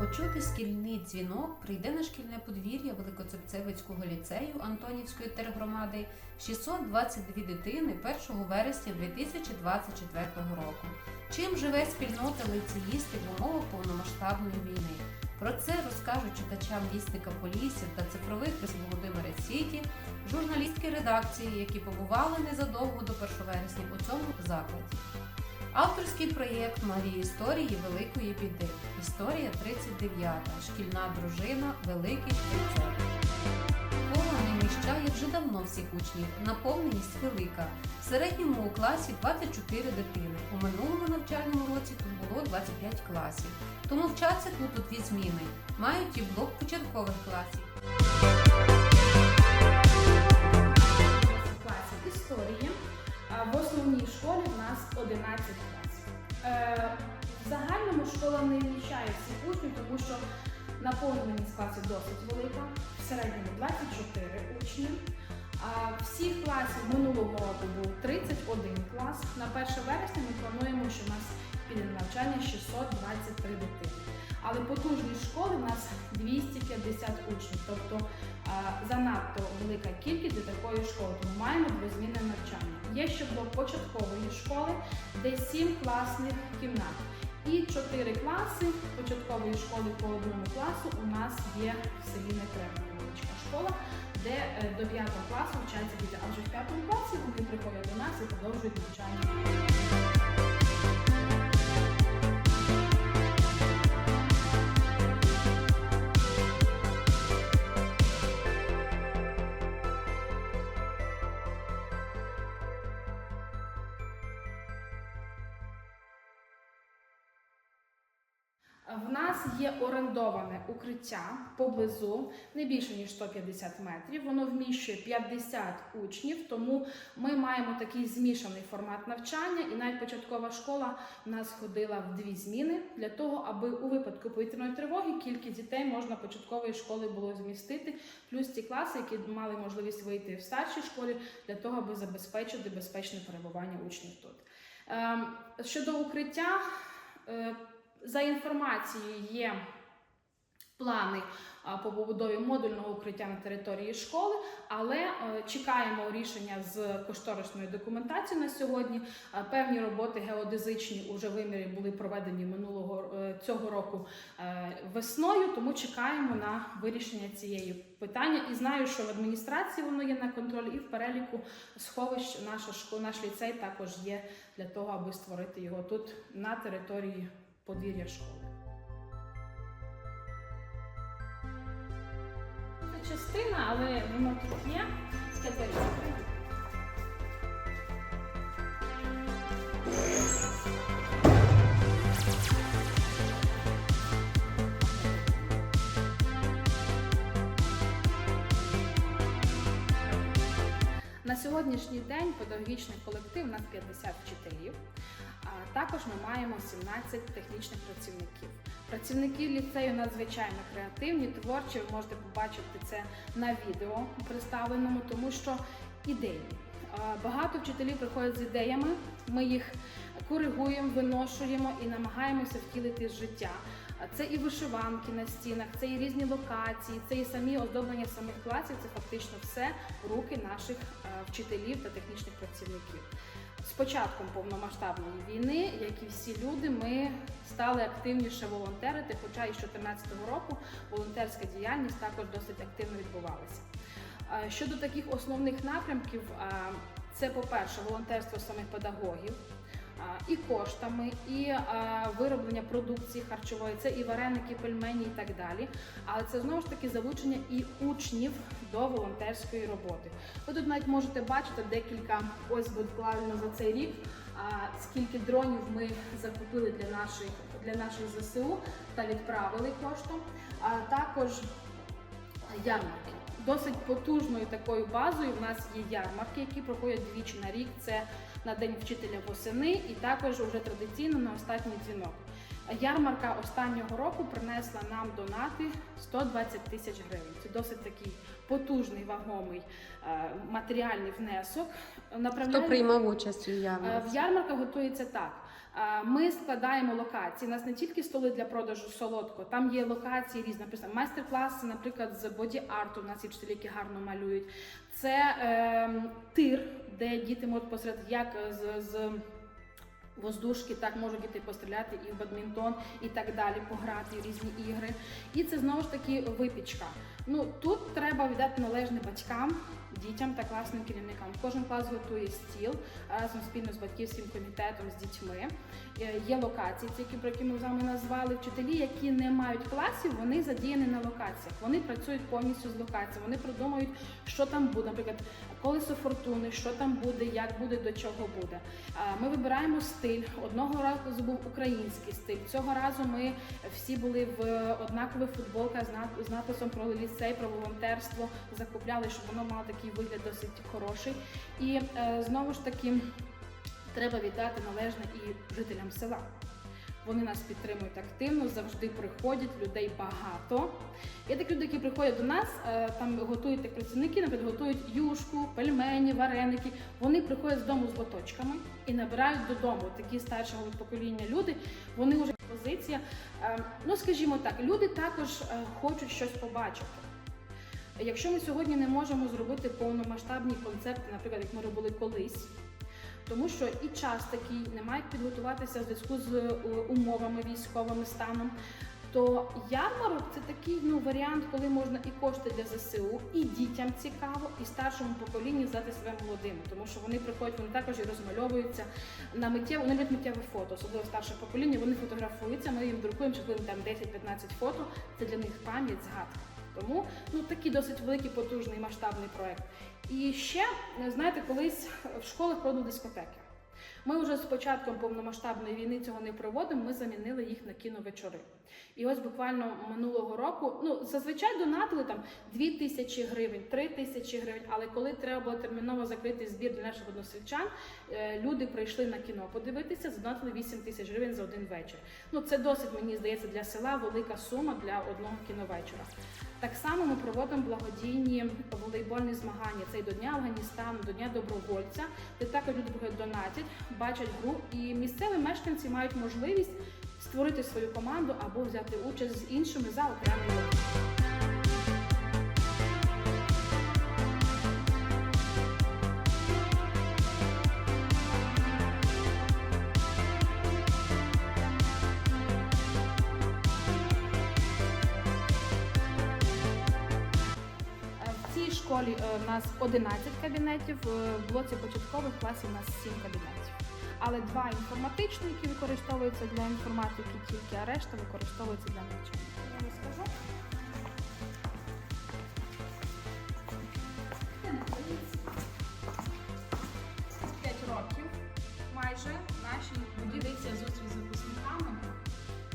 Почути шкільний дзвінок прийде на шкільне подвір'я Великоцепцевицького ліцею Антонівської тергромади 622 дитини 1 вересня 2024 року. Чим живе спільнота лицеїстів в умовах повномасштабної війни? Про це розкажуть читачам вісника Полісся та цифрових з Володимира Сіті, журналістки редакції, які побували незадовго до 1 вересня у цьому закладі. Авторський проєкт Марії історії Великої біди. Історія 39. Шкільна дружина Великий ліцей. Школа не вміщає вже давно всіх учнів. Наповненість велика. В середньому у класі 24 дитини. У минулому навчальному році тут було 25 класів. Тому вчаться тут у дві зміни. Мають і блок початкових класів. класів історії. В основній школі в нас 11 класів. Е, В загальному школа не вміщає всіх учнів, тому що наповненість класів досить велика. В середньому 24 учні. Всіх класів минулого року був 31 клас. На 1 вересня ми плануємо, що в нас піде на навчання 623 дитини. Але потужність школи у нас 250 учнів, тобто занадто велика кількість для такої школи, тому маємо двозмінне навчання. Є ще блок початкової школи, де 7 класних кімнат. І 4 класи початкової школи по одному класу у нас є в селі Некревна невеличка школа, де е, до 5 класу вчаться діти. А вже в 5 класі вони приходять до нас і продовжують навчання. В нас є орендоване укриття поблизу не більше ніж 150 метрів. Воно вміщує 50 учнів, тому ми маємо такий змішаний формат навчання. І навіть початкова школа в нас ходила в дві зміни для того, аби у випадку повітряної тривоги кількість дітей можна початкової школи було змістити, плюс ті класи, які мали можливість вийти в старшій школі, для того, аби забезпечити безпечне перебування учнів тут. Ем, Щодо укриття. За інформацією, є плани по побудові модульного укриття на території школи, але е, чекаємо рішення з кошторисної документації на сьогодні. Певні роботи геодезичні уже виміри були проведені минулого е, цього року е, весною, тому чекаємо на вирішення цієї питання. І знаю, що в адміністрації воно є на контролі, і в переліку сховищ наша школа, наш ліцей також є для того, аби створити його тут на території подвір'я школи. Це частина, але воно тут є. На сьогоднішній день педагогічний колектив у нас 50 вчителів. Також ми маємо 17 технічних працівників. Працівники ліцею надзвичайно креативні, творчі. Ви можете побачити це на відео представленому, тому що. А, Багато вчителів приходять з ідеями. Ми їх коригуємо, виношуємо і намагаємося втілити життя. Це і вишиванки на стінах, це і різні локації, це і самі оздоблення самих класів. Це фактично все руки наших вчителів та технічних працівників. З початком повномасштабної війни, як і всі люди, ми стали активніше волонтерити, хоча і з 2014 року волонтерська діяльність також досить активно відбувалася. Щодо таких основних напрямків, це, по-перше, волонтерство самих педагогів. І коштами, і вироблення продукції харчової, це і вареники, пельмені, і так далі. Але це знову ж таки залучення і учнів до волонтерської роботи. Ви тут навіть можете бачити декілька, ось буквально за цей рік, скільки дронів ми закупили для наших для наших ЗСУ та відправили коштом. А також ярмарки. Досить потужною такою базою в нас є ярмарки, які проходять двічі на рік. Це на День вчителя восени і також уже традиційно на останній дзвінок. Ярмарка останнього року принесла нам донати 120 тисяч гривень. Це досить такий потужний вагомий е, матеріальний внесок. Хто приймав участь у Е, ярмарці? В ярмарках готується так. Ми складаємо локації. У нас не тільки столи для продажу солодкого, там є локації різні. Майстер-класи, наприклад, з боді-арту. У нас є вчителі, які гарно малюють. Це е, тир, де діти можуть посеред як з. з Воздушки так можуть діти постріляти і в бадмінтон, і так далі, пограти в різні ігри. І це знову ж таки випічка. Ну тут треба віддати належне батькам, дітям та класним керівникам. Кожен клас готує стіл разом спільно з батьківським комітетом з дітьми. Е, Є локації, ці, про які ми з вами назвали. Вчителі, які не мають класів, вони задіяні на локаціях. Вони працюють повністю з локацією. Вони продумують, що там буде. Наприклад, колесо фортуни, що там буде, як буде, до чого буде. Ми вибираємо стиль. Одного разу був український стиль. Цього разу ми всі були в однакових футболках з нап- написом про ліцей, про волонтерство. Закупляли, щоб воно мало такий вигляд досить хороший. І е, знову ж таки треба віддати належне і жителям села. Вони нас підтримують активно, завжди приходять, людей багато. Є такі люди, які приходять до нас, е, там готують як працівники, наприклад, готують юшку, пельмені, вареники. Вони приходять з дому з лоточками і набирають додому. Такі старшого покоління люди, вони вже позиція. Е, Ну, скажімо так, люди також е, хочуть щось побачити. Якщо ми сьогодні не можемо зробити повномасштабні концерти, наприклад, як ми робили колись, тому що і час такий, немає як підготуватися в зв'язку з е, умовами військовими станом. То ярмарок це такий ну варіант, коли можна і кошти для ЗСУ, і дітям цікаво, і старшому поколінню здати себе молодими, тому що вони приходять, вони також і розмальовуються на миттєве, вони люблять миттєве фото, особливо старше покоління. Вони фотографуються. Ми їм друкуємо, що там 10-15 фото. Це для них пам'ять, згадка. Тому ну такий досить великий, потужний масштабний проект. І ще знаєте, колись в школах проводили дискотеки. Ми вже з початком повномасштабної війни цього не проводимо. Ми замінили їх на кіновечори. І ось буквально минулого року, ну зазвичай донатили там 2 тисячі гривень, 3 тисячі гривень. Але коли треба було терміново закрити збір для наших односельчан, е, люди прийшли на кіно подивитися, задонатили 8 тисяч гривень за один вечір. Ну це досить мені здається для села велика сума для одного кіновечора. Так само ми проводимо благодійні волейбольні змагання. Це і до Дня Афганістану, до Дня добровольця, де також люди донатять, бачать гру, і місцеві мешканці мають можливість створити свою команду або взяти участь з іншими за окремий рахунок. Е, школі е, у нас 11 кабінетів, е, в блоці початкових класів у нас 7 кабінетів. Але два інформатичні, які використовуються для інформатики тільки, а решта використовується для навчання. Я вам скажу. П'ять років майже нашій будівліться зустріч з випускниками,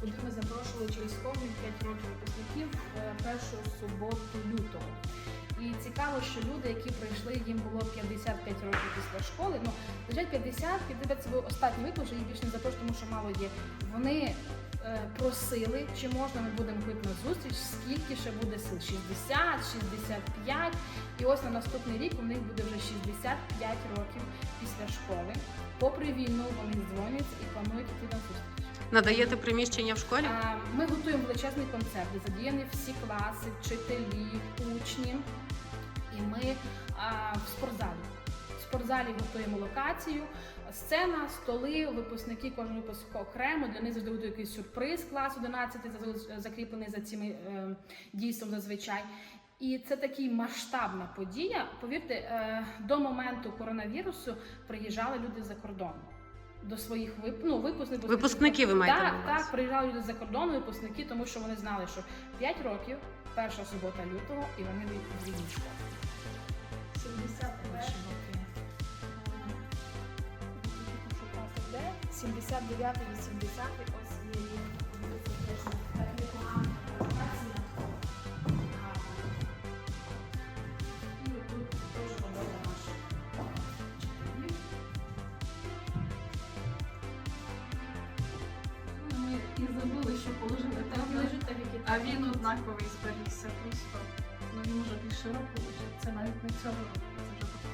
куди ми запрошували через кожні 5 років випускників е, першу суботу лютого. І цікаво, що люди, які прийшли, їм було 55 років після школи. Ну, лежать 50, 50 це був останній випуск, вже їх більше не запрошую, тому що мало є. Вони е, просили, чи можна ми будемо ходити на зустріч, скільки ще буде сил? 60, 65. І ось на наступний рік у них буде вже 65 років після школи. Попри війну вони дзвонять і планують йти на зустріч. Надаєте приміщення в школі? Ми готуємо величезний концерт, де задіяні всі класи, вчителі, учні. І ми в спортзалі. В спортзалі готуємо локацію, сцена, столи, випускники, кожен випуск окремо. Для них завжди буде якийсь сюрприз клас 11, закріплений за цим е, дійством зазвичай. І це така масштабна подія. Повірте, е, до моменту коронавірусу приїжджали люди з-за кордону. До своїх вип... ну, випускників. Випускники ви маєте Так, так, приїжджали люди з-за кордону, випускники, тому що вони знали, що 5 років, перша субота лютого, і вони в рідній школі. 79 80 ось є А він однаковий зберігся просто. Ну він вже більше року вже Це навіть не цього року, це вже